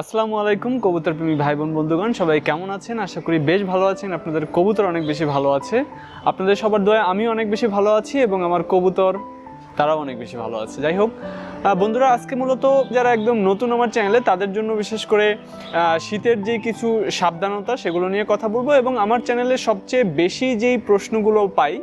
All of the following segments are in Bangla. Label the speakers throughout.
Speaker 1: আসসালামু আলাইকুম কবুতর প্রেমী ভাই বোন বন্ধুগণ, সবাই কেমন আছেন? আশা করি বেশ ভালো আছেন। আপনাদের কবুতর অনেক বেশি ভালো আছে। আপনাদের সবার দয়া আমি অনেক বেশি ভালো আছি এবং আমার কবুতর তারাও অনেক বেশি ভালো আছে। যাই হোক বন্ধুরা, আজকে মূলত যারা একদম নতুন আমার চ্যানেলে, তাদের জন্য বিশেষ করে শীতের যে কিছু সাবধানতা, সেগুলো নিয়ে কথা বলব এবং আমার চ্যানেলে সবচেয়ে বেশি যেই প্রশ্নগুলো পাই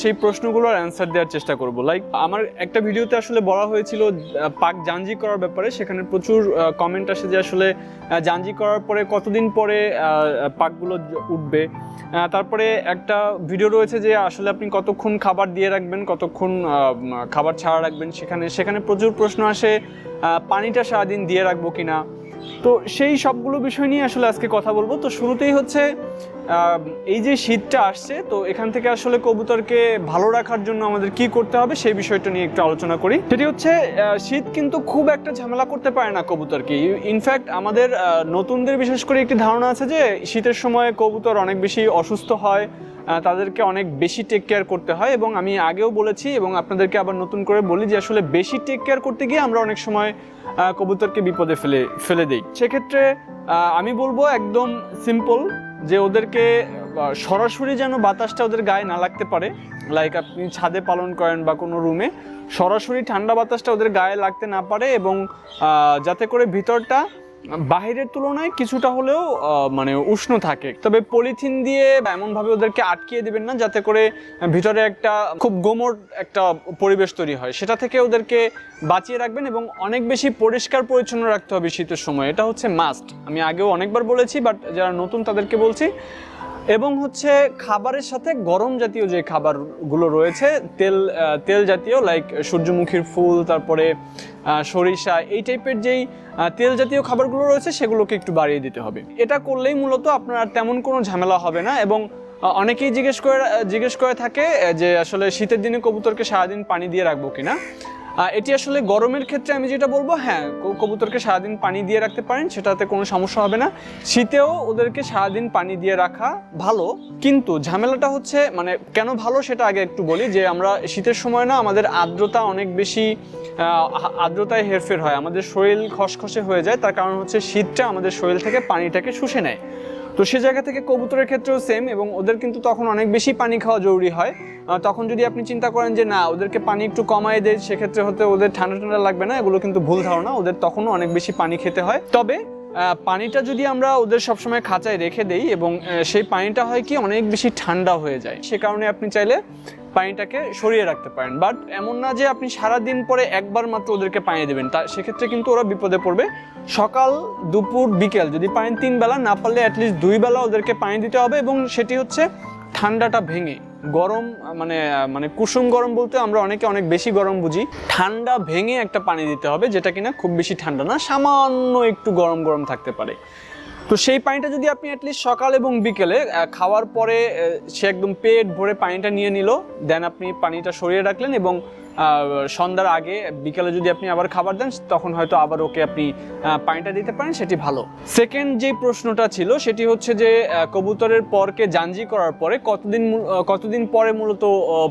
Speaker 1: সেই প্রশ্নগুলোর অ্যান্সার দেওয়ার চেষ্টা করব। লাইক আমার একটা ভিডিওতে আসলে বলা হয়েছিল পাক জাঞ্জি করার ব্যাপারে। সেখানে প্রচুর কমেন্ট আসে যে আসলে জাঞ্জি করার পরে কতদিন পরে পাকগুলো উঠবে। তারপরে একটা ভিডিও রয়েছে যে আসলে আপনি কতক্ষণ খাবার দিয়ে রাখবেন, কতক্ষণ খাবার ছাড়া রাখবেন। সেখানে সেখানে প্রচুর প্রশ্ন আসে পানিটা সারাদিন দিয়ে রাখব কিনা। তো সেই সবগুলো বিষয় নিয়ে আসলে আজকে কথা বলব। তো শুরুতেই হচ্ছে এই যে শীতটা আসছে, তো এখান থেকে আসলে কবুতরকে ভালো রাখার জন্য আমাদের কি করতে হবে সেই বিষয়টা নিয়ে একটু আলোচনা করি। সেটি হচ্ছে শীত কিন্তু খুব একটা ঝামেলা করতে পারে না কবুতরকে। ইনফ্যাক্ট আমাদের নতুনদের বিশেষ করে একটি ধারণা আছে যে, শীতের সময় কবুতর অনেক বেশি অসুস্থ হয় তাদেরকে অনেক বেশি টেক কেয়ার করতে হয় এবং আমি আগেও বলেছি এবং আপনাদেরকে আবার নতুন করে বলি যে, আসলে বেশি টেক কেয়ার করতে গিয়ে আমরা অনেক সময় কবুতরকে বিপদে ফেলে ফেলে দিই। সেক্ষেত্রে আমি বলব একদম সিম্পল যে ওদেরকে সরাসরি যেন বাতাসটা ওদের গায়ে না লাগতে পারে লাইক আপনি ছাদে পালন করেন বা কোনো রুমে সরাসরি ঠান্ডা বাতাসটা ওদের গায়ে লাগতে না পারে এবং যাতে করে ভিতরটা বাহিরের তুলনায় কিছুটা হলেও মানে উষ্ণ থাকে। তবে পলিথিন দিয়ে এমনভাবে ওদেরকে আটকিয়ে দেবেন না, যাতে করে ভিতরে একটা খুব গোমর একটা পরিবেশ তৈরি হয়। সেটা থেকে ওদেরকে বাঁচিয়ে রাখবেন এবং অনেক বেশি পরিষ্কার পরিচ্ছন্ন রাখতে হবে শীতের সময়। এটা হচ্ছে মাস্ট। আমি আগেও অনেকবার বলেছি, বাট যারা নতুন তাদেরকে বলছি এবং হচ্ছে খাবারের সাথে গরম জাতীয় যে খাবারগুলো রয়েছে, তেল তেল জাতীয় লাইক সূর্যমুখীর ফুল, তারপরে সরিষা, এই টাইপের যেই তেল জাতীয় খাবারগুলো রয়েছে সেগুলোকে একটু বাড়িয়ে দিতে হবে। এটা করলেই মূলত আপনার তেমন কোনো ঝামেলা হবে না এবং অনেকেই জিজ্ঞেস করে জিজ্ঞেস করে থাকে যে আসলে শীতের দিনে কবুতরকে সারাদিন পানি দিয়ে রাখব কিনা। এটি আসলে গরমের ক্ষেত্রে আমি যেটা বলব হ্যাঁ কবুতরকে সারাদিন পানি দিয়ে রাখতে পারেন, সেটাতে কোনো সমস্যা হবে না। শীতেও ওদেরকে সারাদিন পানি দিয়ে রাখা ভালো, কিন্তু ঝামেলাটা হচ্ছে মানে কেন ভালো সেটা আগে একটু বলি, যে আমরা শীতের সময় না, আমাদের আর্দ্রতা অনেক বেশি আর্দ্রতায় হেরফের হয়। আমাদের শরীর খসখসে হয়ে যায়, তার কারণ হচ্ছে শীতটা আমাদের শরীর থেকে পানিটাকে শুষে নেয়। তো সে জায়গা থেকে কবুতরের ক্ষেত্রেও সেম এবং ওদের কিন্তু তখন অনেক বেশি পানি খাওয়া জরুরি হয়। তখন যদি আপনি চিন্তা করেন যে না, ওদেরকে পানি একটু কমায় দেয়, সেক্ষেত্রে হতে ওদের ঠান্ডা ঠান্ডা লাগবে না, এগুলো কিন্তু ভুল ধারণা, ওদের তখনও অনেক বেশি পানি খেতে হয়। তবে পানিটা যদি আমরা ওদের সবসময় খাঁচায় রেখে দেই এবং সেই পানিটা হয় কি অনেক বেশি ঠান্ডা হয়ে যায়। সে কারণে আপনি চাইলে পানিটাকে সরিয়ে রাখতে পারেন। বাট এমন না যে আপনি সারা দিন পরে একবার মাত্র ওদেরকে পানি দেবেন। তা সেক্ষেত্রে কিন্তু ওরা বিপদে পড়বে। সকাল, দুপুর, বিকেল যদি পানি তিন বেলা না পারলে অ্যাটলিস্ট দুই বেলা ওদেরকে পানি দিতে হবে এবং সেটি হচ্ছে ঠান্ডাটা ভেঙে। গরম মানে মানে কুসুম গরম বলতে আমরা অনেকে অনেক বেশি গরম বুঝি। ঠান্ডা ভেঙে একটা পানি দিতে হবে যেটা কিনা খুব বেশি ঠান্ডা না, সামান্য একটু গরম গরম থাকতে পারে। তো সেই পানিটা যদি আপনি অ্যাটলিস্ট সকাল এবং বিকেলে খাওয়ার পরে সে একদম পেট ভরে পানিটা নিয়ে নিল দেন আপনি পানিটা সরিয়ে রাখলেন এবং সন্ধ্যার আগে, বিকেলে যদি আপনি আবার খাবার দেন, তখন হয়তো আবার ওকে আপনি পানিটা দিতে পারেন, সেটি ভালো। সেকেন্ড যে প্রশ্নটা ছিল, সেটি হচ্ছে যে কবুতরের পরকে জাঞ্জি করার পরে কতদিন কতদিন পরে মূলত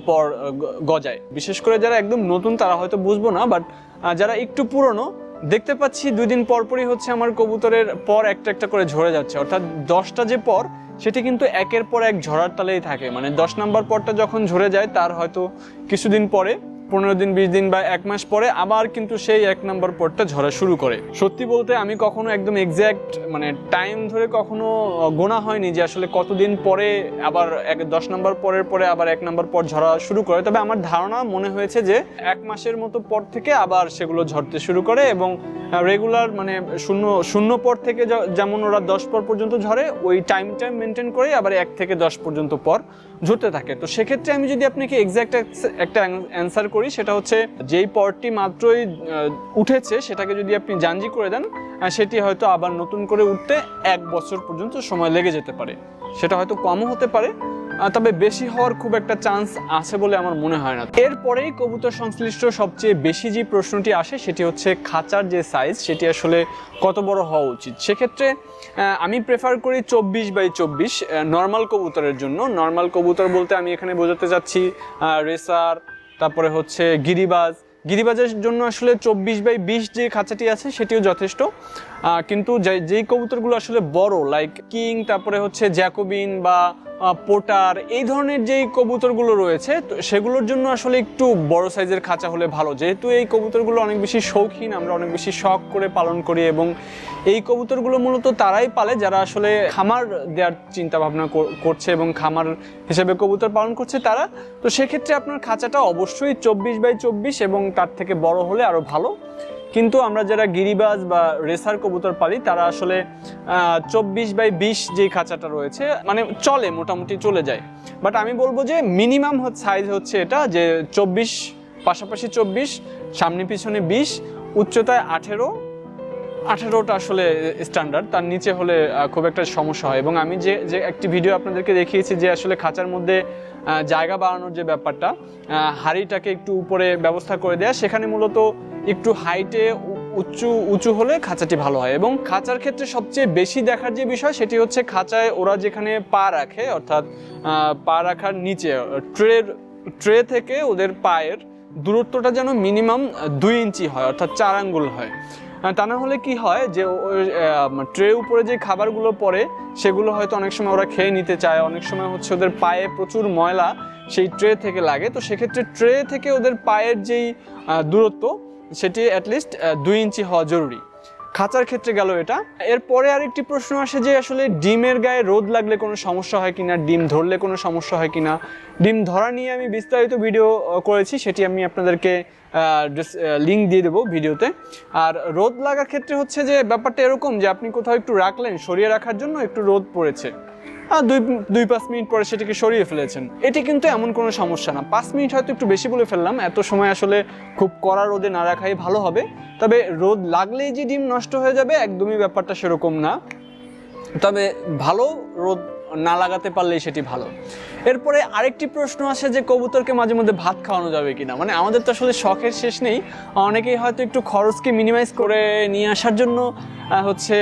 Speaker 1: পর গজায়? বিশেষ করে যারা একদম নতুন, তারা হয়তো বুঝব না বাট যারা একটু পুরনো দেখতে পাচ্ছি দুই দিন পরপরই হচ্ছে আমার কবুতরের পর একটা একটা করে ঝরে যাচ্ছে। অর্থাৎ দশটা যে পর, সেটি কিন্তু একের পর এক ঝরার তালেই থাকে। মানে দশ নাম্বার পরটা যখন ঝরে যায়, তার হয়তো কিছুদিন পরে পনেরো দিন, বিশ দিন বা এক মাস পরে আবার কিন্তু সেই এক নম্বর পরটা ঝরা শুরু করে। সত্যি বলতে আমি কখনো একদম এক্স্যাক্ট মানে টাইম ধরে কখনো গোনা হয়নি যে আসলে কতদিন পরে আবার এক, দশ নম্বর পরের পরে আবার এক নম্বর পর ঝরা শুরু করে। তবে আমার ধারণা মনে হয়েছে যে এক মাসের মতো পর থেকে আবার সেগুলো ঝরতে শুরু করে এবং রেগুলার মানে শূন্য শূন্য পর থেকে যেমন ওরা দশ পর পর্যন্ত ঝরে, ওই টাইম টাইম মেনটেন করে আবার এক থেকে দশ পর্যন্ত পর ঝরতে থাকে। তো সেক্ষেত্রে আমি যদি আপনাকে এক্স্যাক্ট একটা অ্যান্সার করি, সেটা হচ্ছে যেই পরটি মাত্রই উঠেছে, সেটাকে যদি আপনি জাঞ্জি করে দেন সেটি হয়তো আবার নতুন করে উঠতে এক বছর পর্যন্ত সময় লেগে যেতে পারে। সেটা হয়তো কমও হতে পারে তবে বেশি হওয়ার খুব একটা চান্স আছে বলে আমার মনে হয় না। এরপরেই কবুতর সংশ্লিষ্ট সবচেয়ে বেশি যে প্রশ্নটি আসে, সেটি হচ্ছে খাঁচার যে সাইজ সেটি আসলে কত বড় হওয়া উচিত? সেক্ষেত্রে আমি প্রেফার করি চব্বিশ বাই চব্বিশ নর্মাল কবুতরের জন্য। নর্মাল কবুতর বলতে আমি এখানে বোঝাতে চাচ্ছি রেসার তারপরে হচ্ছে গিরিবাজ। গিরিবাজের জন্য আসলে চব্বিশ বাই বিশ যে খাঁচাটি আছে সেটিও যথেষ্ট। কিন্তু যে- যেই কবুতরগুলো আসলে বড় লাইক কিং তারপরে হচ্ছে জ্যাকোবিন বা পোটার এই ধরনের যেই কবুতরগুলো রয়েছে, তো সেগুলোর জন্য আসলে একটু বড় সাইজের খাঁচা হলে ভালো। যেহেতু এই কবুতরগুলো অনেক বেশি শৌখিন, আমরা অনেক বেশি শখ করে পালন করি এবং এই কবুতরগুলো মূলত তারাই পালে যারা আসলে খামার দেওয়ার চিন্তা ভাবনা করছে এবং খামার হিসেবে কবুতর পালন করছে তারা। তো সেক্ষেত্রে আপনার খাঁচাটা অবশ্যই চব্বিশ বাই চব্বিশ এবং তার থেকে বড় হলে আরও ভালো। কিন্তু আমরা যারা গিরিবাজ বা রেসার কবুতর পালি, তারা আসলে চব্বিশ বাই বিশ যে খাঁচাটা রয়েছে মানে চলে, মোটামুটি চলে যায়। বাট আমি বলব যে মিনিমাম সাইজ হচ্ছে এটা, যে চব্বিশ, পাশাপাশি চব্বিশ, সামনে পিছনে বিশ, উচ্চতায় আঠেরো, আঠেরোটা আসলে স্ট্যান্ডার্ড তার নিচে হলে খুব একটা সমস্যা হয়। এবং আমি যে যে একটি ভিডিও আপনাদেরকে দেখিয়েছি যে আসলে খাঁচার মধ্যে জায়গা বাড়ানোর যে ব্যাপারটা হাঁড়িটাকে একটু উপরে ব্যবস্থা করে দেয়া, সেখানে মূলত একটু হাইটে উঁচু উঁচু হলে খাঁচাটি ভালো হয়। এবং খাঁচার ক্ষেত্রে সবচেয়ে বেশি দেখার যে বিষয়, সেটি হচ্ছে খাঁচায় ওরা যেখানে পা রাখে, অর্থাৎ পা রাখার নিচে, ট্রের, ট্রে থেকে ওদের পায়ের দূরত্বটা যেন মিনিমাম দুই ইঞ্চি হয়, অর্থাৎ চার আঙ্গুল হয়। তা না হলে কি হয় যে ট্রে উপরে যে খাবারগুলো পড়ে, সেগুলো হয়তো অনেক সময় ওরা খেয়ে নিতে চায়। অনেক সময় হচ্ছে ওদের পায়ে প্রচুর ময়লা সেই ট্রে থেকে লাগে। তো সেক্ষেত্রে ট্রে থেকে ওদের পায়ের যেই দূরত্ব, সেটি অ্যাটলিস্ট দুই ইঞ্চি হওয়া জরুরি। খাঁচার ক্ষেত্রে গেল এটা। এরপরে আরেকটি প্রশ্ন আসে যে আসলে ডিমের গায়ে রোদ লাগলে কোনো সমস্যা হয় কিনা, ডিম ধরলে কোনো সমস্যা হয় কিনা? ডিম ধরা নিয়ে আমি বিস্তারিত ভিডিও করেছি, সেটি আমি আপনাদেরকে লিঙ্ক দিয়ে দেবো ভিডিওতে। আর রোদ লাগার ক্ষেত্রে হচ্ছে যে ব্যাপারটা এরকম যে আপনি কোথাও একটু রাখলেন, সরিয়ে রাখার জন্য একটু রোদ পড়েছে। দুই দুই পাঁচ মিনিট পরে সেটাকে সরিয়ে ফেলেছেন। এটি কিন্তু এমন কোনো সমস্যা না। পাঁচ মিনিট হয়তো একটু বেশি বলে ফেললাম। এত সময় আসলে খুব কড়া রোদে না রাখাই ভালো হবে। তবে রোদ লাগলেই যে ডিম নষ্ট হয়ে যাবে, একদমই ব্যাপারটা সেরকম না। তবে ভালো রোদ না লাগাতে পারলেই সেটি ভালো। এরপরে আরেকটি প্রশ্ন আসে যে, কবুতরকে মাঝে মধ্যে ভাত খাওয়ানো যাবে কিনা? মানে আমাদের তো আসলে শখের শেষ নেই। অনেকেই হয়তো একটু খরচকে মিনিমাইজ করে নিয়ে আসার জন্য হচ্ছে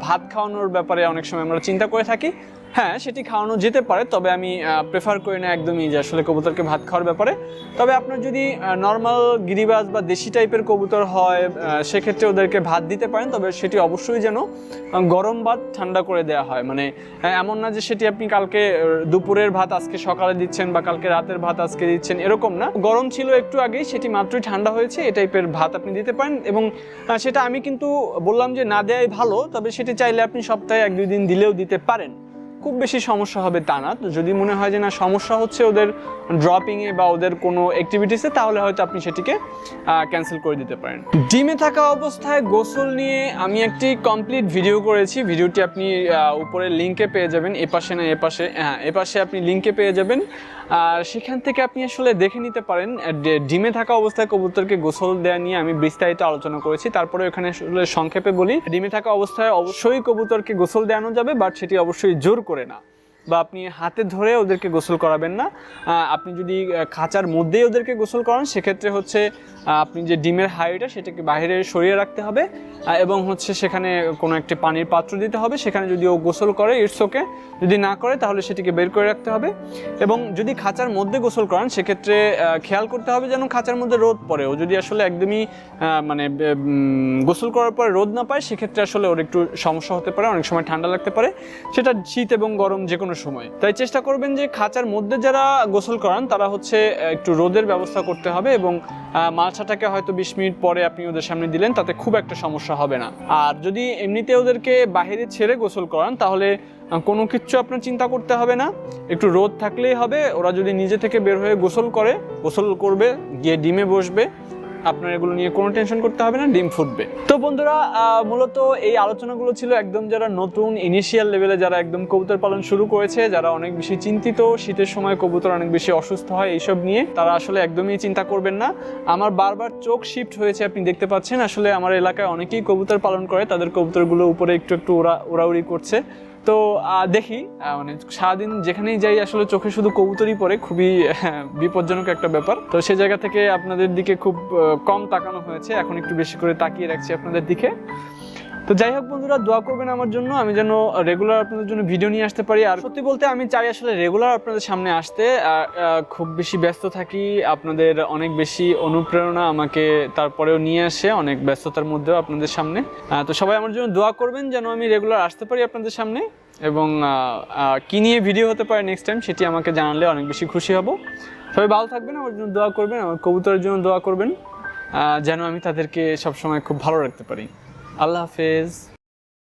Speaker 1: ভাত খাওয়ানোর ব্যাপারে অনেক সময় আমরা চিন্তা করে থাকি। হ্যাঁ সেটি খাওয়ানো যেতে পারে, তবে আমি প্রেফার করি না একদমই যে আসলে কবুতরকে ভাত খাওয়ার ব্যাপারে। তবে আপনার যদি নর্মাল গিরিবাজ বা দেশি টাইপের কবুতর হয় সেক্ষেত্রে ওদেরকে ভাত দিতে পারেন, তবে সেটি অবশ্যই যেন গরম ভাত ঠান্ডা করে দেওয়া হয়। মানে এমন না যে সেটি আপনি কালকে দুপুরের ভাত আজকে সকালে দিচ্ছেন বা কালকে রাতের ভাত আজকে দিচ্ছেন, এরকম না। গরম ছিল একটু আগেই, সেটি মাত্রই ঠান্ডা হয়েছে এই টাইপের ভাত আপনি দিতে পারেন এবং সেটা আমি কিন্তু বললাম যে না দেওয়াই ভালো, তবে সেটি চাইলে আপনি সপ্তাহে এক দুই দিন দিলেও দিতে পারেন। খুব বেশি সমস্যা হবে তা না। যদি মনে হয় যে না সমস্যা হচ্ছে ওদের ড্রপিংয়ে বা ওদের কোনো অ্যাক্টিভিটিসে তাহলে হয়তো আপনি সেটিকে ক্যান্সেল করে দিতে পারেন। ডিমে থাকা অবস্থায় গোসল নিয়ে আমি একটি কমপ্লিট ভিডিও করেছি। ভিডিওটি আপনি উপরে লিঙ্কে পেয়ে যাবেন। এপাশে না এপাশে হ্যাঁ এপাশে আপনি লিঙ্কে পেয়ে যাবেন। আর সেখান থেকে আপনি আসলে দেখে নিতে পারেন ডিমে থাকা অবস্থায় কবুতরকে গোসল দেওয়া নিয়ে আমি বিস্তারিত আলোচনা করেছি। তারপরে এখানে আসলে সংক্ষেপে বলি, ডিমে থাকা অবস্থায় অবশ্যই কবুতরকে গোসল দেওয়ানো যাবে বাট সেটি অবশ্যই জোর করে না। বা আপনি হাতে ধরে ওদেরকে গোসল করাবেন না। আপনি যদি খাঁচার মধ্যেই ওদেরকে গোসল করান, সেক্ষেত্রে হচ্ছে আপনি যে ডিমের হাইটা সেটাকে বাইরে সরিয়ে রাখতে হবে এবং হচ্ছে সেখানে কোনো একটি পানির পাত্র দিতে হবে। সেখানে যদি ও গোসল করে, ইটস যদি না করে, তাহলে সেটিকে বের করে রাখতে হবে। এবং যদি খাঁচার মধ্যে গোসল করান, সেক্ষেত্রে খেয়াল করতে হবে যেন খাঁচার মধ্যে রোদ পড়ে। ও যদি আসলে একদমই মানে গোসল করার পরে রোদ না পায়, সেক্ষেত্রে আসলে ওর একটু সমস্যা হতে পারে, অনেক সময় ঠান্ডা লাগতে পারে। সেটা শীত এবং গরম যে কোনো সময়। তাই চেষ্টা করবেন যে খাঁচার মধ্যে যারা গোসল করান, তারা হচ্ছে একটু রোদের ব্যবস্থা করতে হবে এবং মাছাটাকে হয়তো বিশ মিনিট পরে আপনি ওদের সামনে দিলেন, তাতে খুব একটা সমস্যা হবে না। আর যদি এমনিতে ওদেরকে বাইরে ছেড়ে গোসল করান, তাহলে কোনো কিচ্ছু আপনার চিন্তা করতে হবে না। একটু রোদ থাকলেই হবে, ওরা যদি নিজে থেকে বের হয়ে গোসল করে, গোসল করবে, গিয়ে ডিমে বসবে আপনার এগুলো নিয়ে কোনো টেনশন করতে হবে না, ডিম ফুটবে। তো বন্ধুরা মূলত এই আলোচনাগুলো ছিল একদম যারা নতুন ইনিশিয়াল লেভেলে যারা একদম কবুতর পালন শুরু করেছে, যারা অনেক বেশি চিন্তিত, শীতের সময় কবুতর অনেক বেশি অসুস্থ হয়, এইসব নিয়ে তারা আসলে একদমই চিন্তা করবেন না। আমার বারবার চোখ শিফট হয়েছে, আপনি দেখতে পাচ্ছেন, আসলে আমার এলাকায় অনেকেই কবুতর পালন করে, তাদের কবুতরগুলো উপরে একটু একটু ওরা উড়াউড়ি করছে। তো দেখি মানে সারাদিন যেখানেই যাই আসলে চোখে শুধু কবুতরই পরে খুবই হ্যাঁ, বিপজ্জনক একটা ব্যাপার। তো সে জায়গা থেকে আপনাদের দিকে খুব কম তাকানো হয়েছে। এখন একটু বেশি করে তাকিয়ে রাখছি আপনাদের দিকে। তো যাই হোক বন্ধুরা, দোয়া করবেন আমার জন্য। আমি যেন রেগুলার আপনাদের জন্য ভিডিও নিয়ে আসতে পারি। আর সত্যি বলতে আমি চাই আসলে রেগুলার আপনাদের সামনে আসতে। খুব বেশি ব্যস্ত থাকি। আপনাদের অনেক বেশি অনুপ্রেরণা আমাকে তারপরেও নিয়ে আসে অনেক ব্যস্ততার মধ্যেও আপনাদের সামনে। তো সবাই আমার জন্য দোয়া করবেন যেন আমি রেগুলার আসতে পারি আপনাদের সামনে। এবং কি নিয়ে ভিডিও হতে পারে নেক্সট টাইম সেটি আমাকে জানালে অনেক বেশি খুশি হব। সবাই ভালো থাকবেন, আমার জন্য দোয়া করবেন, আমার কবুতরের জন্য দোয়া করবেন। যেন আমি তাদেরকে সবসময় খুব ভালো রাখতে পারি। আল্লাহ হাফেজ।